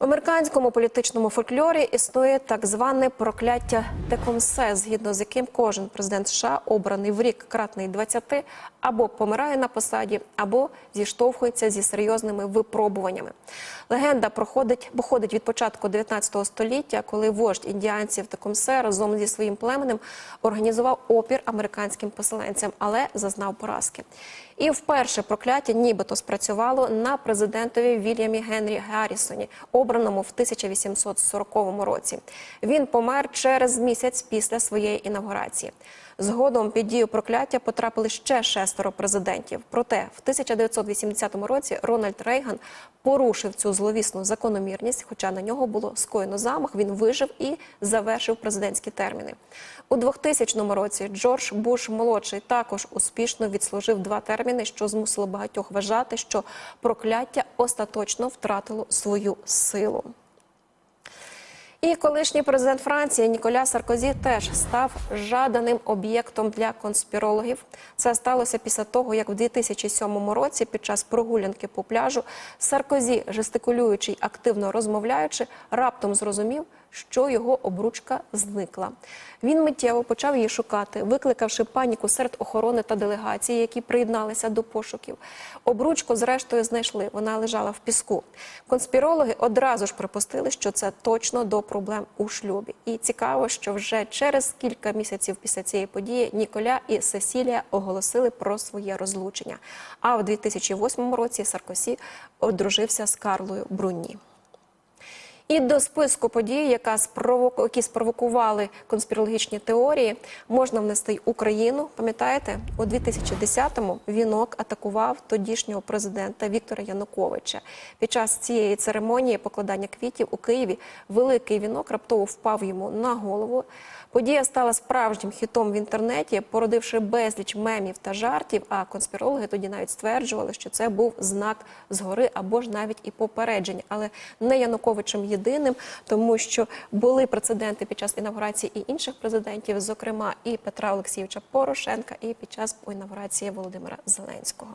В американському політичному фольклорі існує так зване прокляття Текомсе, згідно з яким кожен президент США, обраний в рік кратний 20, або помирає на посаді, або зіштовхується зі серйозними випробуваннями. Легенда проходить, походить від початку 19 століття, коли вождь індіанців Текомсе разом зі своїм племенем організував опір американським поселенцям, але зазнав поразки. І вперше прокляття нібито спрацювало на президентові Вільямі Генрі Гаррісоні, обраному в 1840 році. Він помер через місяць після своєї інавгурації. Згодом під дію прокляття потрапили ще шестеро президентів. Проте в 1980 році Рональд Рейган порушив цю зловісну закономірність, хоча на нього було скоєно замах. Він вижив і завершив президентські терміни. У 2000 році Джордж Буш молодший також успішно відслужив два терміни, що змусило багатьох вважати, що прокляття остаточно втратило свою силу. І колишній президент Франції Ніколя Саркозі теж став жаданим об'єктом для конспірологів. Це сталося після того, як в 2007 році, під час прогулянки по пляжу, Саркозі, жестикулюючи й активно розмовляючи, раптом зрозумів, що його обручка зникла. Він миттєво почав її шукати, викликавши паніку серед охорони та делегації, які приєдналися до пошуків. Обручку, зрештою, знайшли. Вона лежала в піску. Конспірологи одразу ж припустили, що це точно до проблем у шлюбі. І цікаво, що вже через кілька місяців після цієї події Ніколя і Сесілія оголосили про своє розлучення. А в 2008 році Саркосі одружився з Карлою Брунні. І до списку подій, яка спровоку... які спровокували конспірологічні теорії, можна внести Україну. Пам'ятаєте, у 2010-му вінок атакував тодішнього президента Віктора Януковича. Під час цієї церемонії покладання квітів у Києві великий вінок раптово впав йому на голову. Подія стала справжнім хітом в інтернеті, породивши безліч мемів та жартів. А конспірологи тоді навіть стверджували, що це був знак згори або ж навіть і попередження, але не Януковичем єдиним, тому що були прецеденти під час інавгурації і інших президентів, зокрема і Петра Олексійовича Порошенка, і під час інавгурації Володимира Зеленського.